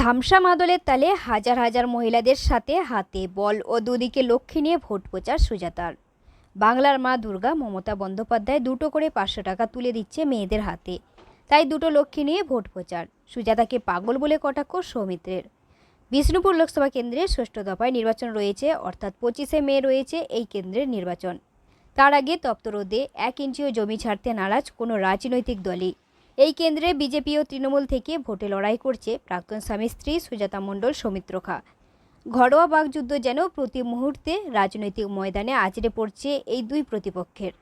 ধামসা মাদলের তালে হাজার হাজার মহিলাদের সাথে হাতে বল ও দুদিকে লক্ষ্মী নিয়ে ভোট প্রচার সুজাতার। বাংলার মা দুর্গা মমতা বন্দ্যোপাধ্যায় দুটো করে পাঁচশো টাকা তুলে দিচ্ছে মেয়েদের হাতে। তাই দুটো লক্ষ্মী নিয়ে ভোট প্রচার। সুজাতাকে পাগল বলে কটাক্ষ সৌমিত্রের। বিষ্ণুপুর লোকসভা কেন্দ্রের ষষ্ঠ দফায় নির্বাচন রয়েছে, অর্থাৎ পঁচিশে মে রয়েছে এই কেন্দ্রের নির্বাচন। তার আগে তপ্তরোদে এক ইঞ্চিও জমি ছাড়তে নারাজ কোনো রাজনৈতিক দলই। এই কেন্দ্রে বিজেপি ও তৃণমূল থেকে ভোটে লড়াই করছে প্রাক্তন স্বামী স্ত্রী সুজাতা মণ্ডল, সৌমিত্র খা। ঘরোয়া বাগযুদ্ধ যেন প্রতি মুহূর্তে রাজনৈতিক ময়দানে আছড়ে পড়ছে এই দুই প্রতিপক্ষের।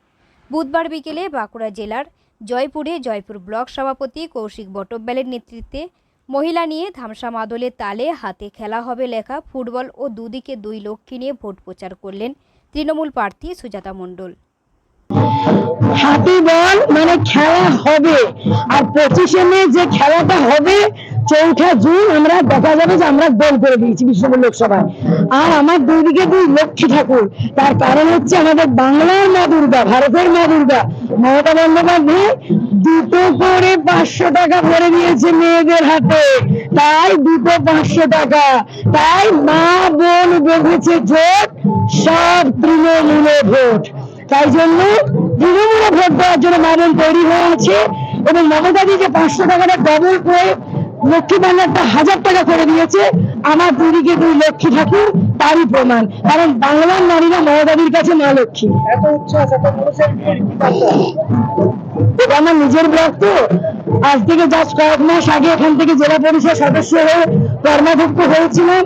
বুধবার বিকেলে বাঁকুড়া জেলার জয়পুরে জয়পুর ব্লক সভাপতি কৌশিক বটব্যালের নেতৃত্বে মহিলা নিয়ে ধামসা মাদলের তালে হাতে খেলা হবে লেখা ফুটবল ও দুদিকে দুই লক্ষ্মী নিয়ে ভোট প্রচার করলেন তৃণমূল প্রার্থী সুজাতা মণ্ডল। হাতি বল মানে খেলা হবে। আর পঁচিশে মে যে খেলাটা হবে, চৌঠা জুন আমরা দেখা যাবে যে আমরা গোল করে দিয়েছি বিষ্ণুপুর লোকসভায়। আর আমার দুই দিকে দুই লক্ষ্মী ঠাকুর। তার কারণ হচ্ছে আমাদের বাংলার মা দুর্গা, ভারতের মা দুর্গা, মমতা বন্দ্যোপাধ্যায় দুটো করে পাঁচশো টাকা ভরে দিয়েছে মেয়েদের হাতে। তাই দুটো পাঁচশো টাকা। তাই মা বোন বেঁধেছে জোট, সব তৃণমূলে ভোট। তাই জন্য তৃণমূলে ভোট দেওয়ার জন্য মানুষ তৈরি হয়ে আছে এবং মমতাদি যে পাঁচশো টাকাটা ডবল করে লক্ষ্মী ভান্ডারটা হাজার টাকা করে দিয়েছে। আমার দুদিকে দুই লক্ষ্মী ঠাকুর তারই প্রমাণ। কারণ বাংলার নারীরা মমতাদির কাছে মা লক্ষ্মী? এটা আমার নিজের ব্লক তো। আজ থেকে জাস্ট কয়েক মাস আগে এখান থেকে জেলা পরিষদ সদস্য হয়ে কর্মাধ্যক্ষ হয়েছিলাম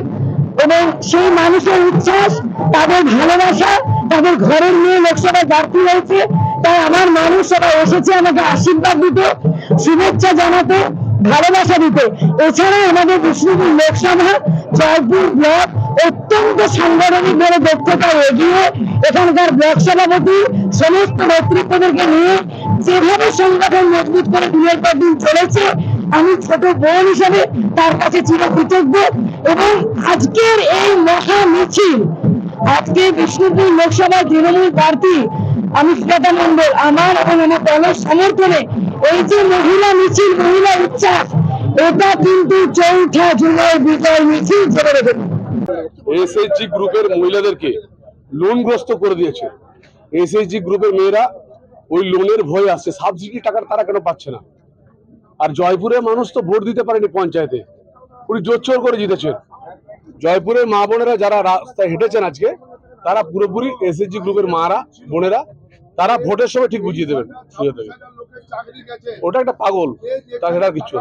এবং সেই মানুষের উচ্ছ্বাস তাদের ভালোবাসা তাদের ঘরের নিয়ে লোকসভায় প্রার্থী হয়েছে, তাই আমার মানুষ সবাই এসেছে আমাকে আশীর্বাদ দিতে, শুভেচ্ছা জানাতে, ভালোবাসা দিতে। এছাড়া আমাদের বিষ্ণুপুর লোকসভা, জয়পুর ব্লক অত্যন্ত সাংগঠনিক ভাবে দক্ষতায় এগিয়ে এখানকার ব্লক সভাপতি, সমস্ত নেতৃত্বদেরকে নিয়ে যেভাবে সংগঠন মজবুত করে দিনের পর দিন চলেছে, আমি ছোট বোন হিসেবে তার কাছে চির কৃতজ্ঞ এবং আজকের এই মহা মিছিল আজকে বিষ্ণুপুর লোকসভা তৃণমূল প্রার্থী আমি সুজাতা মন্ডল আমার এবং আমার দলের সমর্থনে এই যে মহিলা মিছিল, মহিলা উচ্ছ্বাস, এটা কিন্তু চৌঠা জুলাই বিজয় মিছিল জেনে রেখে এসএইচজি গ্রুপের মহিলাদেরকে লোনগ্রস্ত করে দিয়েছে। এসএইচজি গ্রুপের মেয়েরা ওই লোনের ভয় আসছে। সাবসিডি টাকার তারা কেন পাচ্ছে না? আর জয়পুরের মানুষ তো ভোট দিতে পারেনি পঞ্চায়েতে। উনি জোর করে জিতেছেন। জয়পুরের মা বোনেরা যারা রাস্তায় হেঁটেছেন আজকে, তারা পুরোপুরি এসএসজি গ্রুপের মারা, বোনেরা, তারা ভোটের সময় ঠিক বুঝিয়ে দেবেন ওটা একটা পাগল তাছাড়া কিছু কিচ্ছু